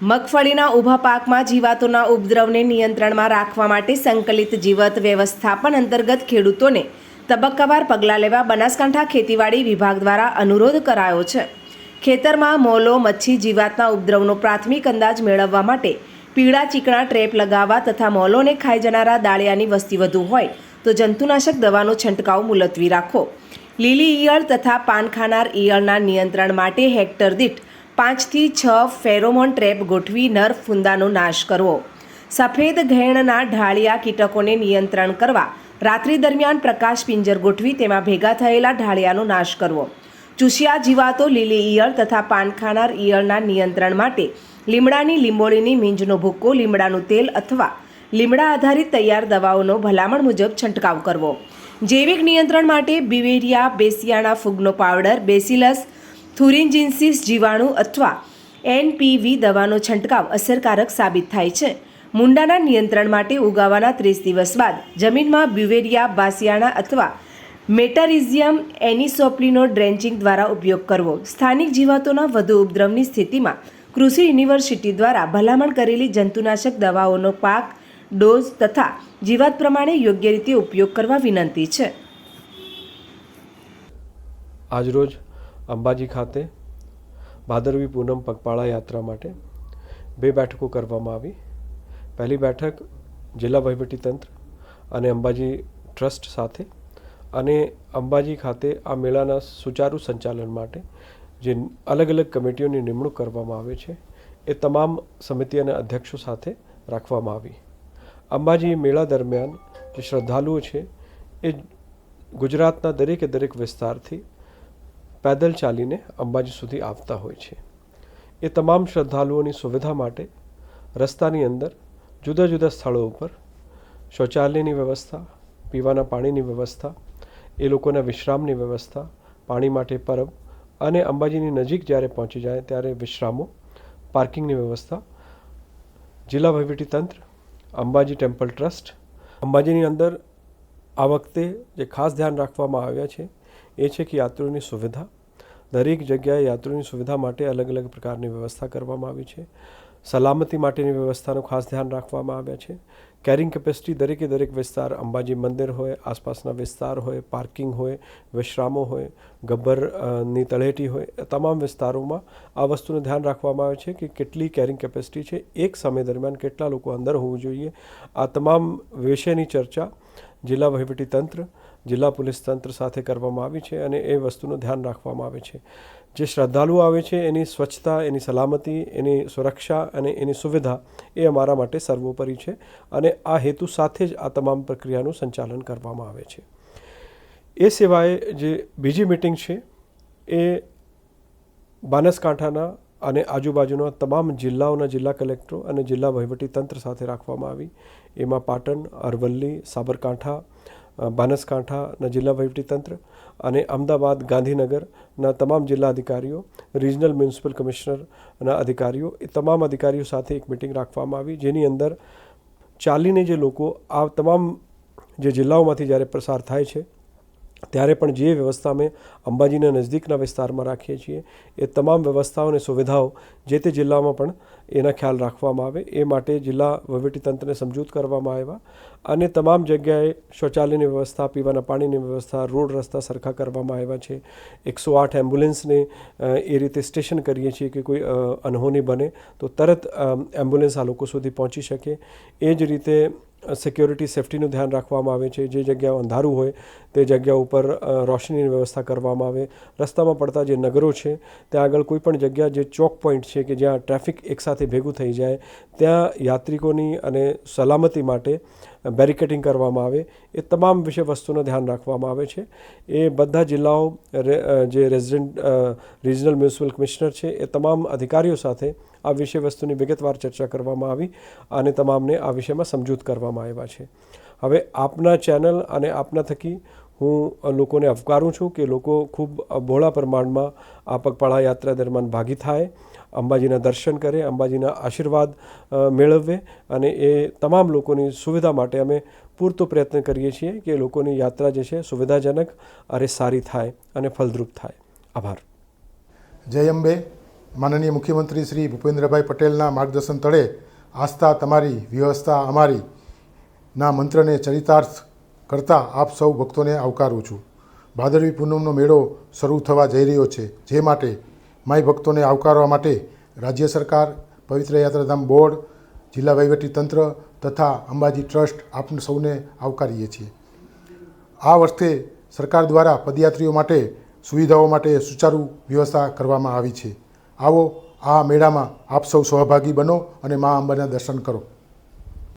મગફળીના ઊભા પાકમાં જીવાતોના ઉપદ્રવને નિયંત્રણમાં રાખવા માટે સંકલિત જીવત વ્યવસ્થાપન અંતર્ગત ખેડૂતોને તબક્કાવાર પગલાં લેવા બનાસકાંઠા ખેતીવાડી વિભાગ દ્વારા અનુરોધ કરાયો છે. ખેતરમાં મોલો, મચ્છી જીવાતના ઉપદ્રવનો પ્રાથમિક અંદાજ મેળવવા માટે પીળા ચીકણા ટ્રેપ લગાવવા તથા મોલોને ખાઈ જનારા દાળિયાની વસ્તી વધુ હોય તો જંતુનાશક દવાનો છંટકાવ મુલતવી રાખો. લીલી ઈયળ તથા પાન ખાનાર ઈયળના નિયંત્રણ માટે હેક્ટર દીઠ પાંચથી છ ફેરોમોન ટ્રેપ ગોઠવી નર ફૂંદાનો નાશ કરવો. સફેદ ઘેણના ઢાળિયા કીટકોને નિયંત્રણ કરવા રાત્રિ દરમિયાન પ્રકાશ પિંજર ગોઠવી તેમાં ભેગા થયેલા ઢાળિયાનો નાશ કરવો. ચૂસિયા જીવાતો લીલી ઈયળ તથા પાન ખાનાર ઈયળના નિયંત્રણ માટે લીમડાની લીંબોળીની મીંજનો ભૂક્કો, લીમડાનું તેલ અથવા લીમડા આધારિત તૈયાર દવાઓનો ભલામણ મુજબ છંટકાવ કરવો. જૈવિક નિયંત્રણ માટે બિવેરિયા, બેસિયાના ફૂગનો પાવડર, બેસિલસ થુરિન્જિન્સિસ જીવાણુ અથવા એનપીવી દવાનો છંટકાવ અસરકારક સાબિત થાય છે. મુંડાના નિયંત્રણ માટે ઉગાવાના ત્રીસ દિવસ બાદ જમીનમાં બ્યુવેરિયા બાસિયાણા અથવા મેટારિઝિયમ એનિસોપ્લિનો ડ્રેન્ચિંગ દ્વારા ઉપયોગ કરવો. સ્થાનિક જીવાતોના વધુ ઉપદ્રવની સ્થિતિમાં કૃષિ યુનિવર્સિટી દ્વારા ભલામણ કરેલી જંતુનાશક દવાઓનો પાક, ડોઝ તથા જીવાત પ્રમાણે યોગ્ય રીતે ઉપયોગ કરવા વિનંતી છે. આજરોજ અંબાજી ખાતે ભાદરવી પૂનમ પગપાળા યાત્રા માટે બે બેઠકો કરવામાં આવી. પહેલી બેઠક જિલ્લા વહીવટીતંત્ર અને અંબાજી ટ્રસ્ટ સાથે અને અંબાજી ખાતે આ મેળાના સુચારુ સંચાલન માટે જે અલગ અલગ કમિટીઓની નિમણૂક કરવામાં આવે છે, એ તમામ સમિતિ અને અધ્યક્ષો સાથે રાખવામાં આવી. અંબાજી મેળા દરમિયાન જે શ્રદ્ધાળુઓ છે, એ ગુજરાતના દરેકે દરેક વિસ્તારથી પેદલ ચાલીને અંબાજી સુધી આવતા હોય છે. એ તમામ શ્રદ્ધાળુઓની સુવિધા માટે રસ્તાની અંદર જુદા જુદા સ્થળો ઉપર શૌચાલયની વ્યવસ્થા, પીવાના પાણીની વ્યવસ્થા, એ લોકોના વિશ્રામની વ્યવસ્થા, પાણી માટે પરબ અને અંબાજીની નજીક જ્યારે પહોંચી જાય ત્યારે વિશ્રામો, પાર્કિંગની વ્યવસ્થા, જિલ્લા વહીવટીતંત્ર અંબાજી ટેમ્પલ ટ્રસ્ટ, અંબાજીની અંદર આ વખતે જે ખાસ ધ્યાન રાખવામાં આવ્યા છે એ છે કે યાત્રીઓની સુવિધા, દરેક જગ્યાએ યાત્રીઓની સુવિધા માટે અલગ અલગ પ્રકારની વ્યવસ્થા કરવામાં આવી છે. સલામતી માટેની વ્યવસ્થાનું ખાસ ધ્યાન રાખવામાં આવ્યા છે. કેરિંગ કેપેસિટી દરેકે દરેક વિસ્તાર, અંબાજી મંદિર હોય, આસપાસના વિસ્તાર હોય, પાર્કિંગ હોય, વિશ્રામો હોય ગબ્બરની તળેટી હોય તમામ વિસ્તારોમાં આ વસ્તુનું ધ્યાન રાખવામાં આવે છે કે કેટલી કેરિંગ કેપેસિટી છે, એક સમય દરમિયાન કેટલા લોકો અંદર હોવું જોઈએ. આ તમામ વિષયની ચર્ચા જિલ્લા વહીવટીતંત્ર જિલ્લા પોલીસ તંત્ર સાથે કરવામાં આવી છે અને એ વસ્તુનું ધ્યાન રાખવામાં આવે છે. જે શ્રદ્ધાળુઓ આવે છે, એની સ્વચ્છતા, એની સલામતી, એની સુરક્ષા અને એની સુવિધા એ અમારા માટે સર્વોપરી છે અને આ હેતુ સાથે જ આ તમામ પ્રક્રિયાનું સંચાલન કરવામાં આવે છે. એ સિવાય જે બીજી મિટિંગ છે, એ બનાસકાંઠાના અને આજુબાજુના તમામ જિલ્લાઓના જિલ્લા કલેક્ટરો અને જિલ્લા વહીવટી તંત્ર સાથે રાખવામાં આવી. એમાં પાટણ, અરવલ્લી, સાબરકાંઠા બનાસકાંઠાના જિલ્લા વહીવટીતંત્ર અને અમદાવાદ ગાંધીનગરના તમામ જિલ્લા અધિકારીઓ, રિજનલ મ્યુનિસિપલ કમિશનરના અધિકારીઓ, એ તમામ અધિકારીઓ સાથે એક મિટિંગ રાખવામાં આવી, જેની અંદર ચાલીને જે લોકો આ તમામ જે જિલ્લાઓમાંથી જ્યારે પ્રસાર થાય છે ત્યારે પણ જે વ્યવસ્થા અમે અંબાજીના નજદીકના વિસ્તારમાં રાખીએ છીએ, એ તમામ વ્યવસ્થાઓ અને સુવિધાઓ જે તે જિલ્લામાં પણ એના ખ્યાલ રાખવામાં આવે, એ માટે જિલ્લા વહીવટીતંત્રને સમજૂત કરવામાં આવ્યા અને તમામ જગ્યાએ શૌચાલયની વ્યવસ્થા, પીવાના પાણીની વ્યવસ્થા, રોડ રસ્તા સરખા કરવામાં આવ્યા છે. એકસો આઠ એમ્બ્યુલન્સને એ રીતે સ્ટેશન કરીએ છીએ કે કોઈ અનહોની બને તો તરત એમ્બ્યુલન્સ આ લોકો સુધી પહોંચી શકે. એ જ રીતે સિક્યોરિટી સેફ્ટીનું ધ્યાન રાખવામાં આવે છે. જે જગ્યાઓ અંધારું હોય, તે જગ્યા ઉપર રોશનીની વ્યવસ્થા કરવામાં આવે. રસ્તામાં પડતા જે નગરો છે, ત્યાં આગળ કોઈ પણ જગ્યા જે ચોક પોઈન્ટ છે કે જ્યાં ટ્રાફિક એકસાથે ભેગું થઈ જાય, ત્યાં યાત્રિકોની અને સલામતી માટે બેરિકેટિંગ કરવામાં આવે. એ તમામ વિષય વસ્તુનું ધ્યાન રાખવામાં આવે છે. એ બધા જિલ્લાઓ જે રેઝિડન્ટ રિજનલ મ્યુનિસિપલ કમિશનર છે, એ તમામ અધિકારીઓ સાથે આ વિષય વસ્તુની વિગતવાર ચર્ચા કરવામાં આવી અને તમામને આ વિષયમાં સમજૂત કરવામાં આવ્યા છે. હવે આપના ચેનલ અને આપના થકી હું લોકોને અવકારું છું કે લોકો ખૂબ બહોળા પ્રમાણમાં આ પગપાળા યાત્રા દરમિયાન ભાગી થાય, અંબાજીના દર્શન કરે, અંબાજીના આશીર્વાદ મેળવે અને એ તમામ લોકોની સુવિધા માટે અમે પૂરતો પ્રયત્ન કરીએ છીએ કે લોકોની યાત્રા જે છે સુવિધાજનક અને સારી થાય અને ફલદ્રુપ થાય. આભાર. જય અંબે. માનનીય મુખ્યમંત્રી શ્રી ભૂપેન્દ્રભાઈ પટેલના માર્ગદર્શન તળે આસ્થા તમારી, વ્યવસ્થા અમારી ના મંત્રને ચરિતાર્થ કરતા આપ સૌ ભક્તોને આવકારું છું. ભાદરવી પૂનમનો મેળો શરૂ થવા જઈ રહ્યો છે. જે માટે માય ભક્તોને આવકારવા માટે રાજ્ય સરકાર, પવિત્ર યાત્રાધામ બોર્ડ, જિલ્લા તંત્ર તથા અંબાજી ટ્રસ્ટ આપણે સૌને આવકારીએ છીએ. આ વર્ષે સરકાર દ્વારા પદયાત્રીઓ માટે સુવિધાઓ માટે સુચારુ વ્યવસ્થા કરવામાં આવી છે. આવો આ મેળામાં આપ સૌ સહભાગી બનો અને મા અંબાના દર્શન કરો.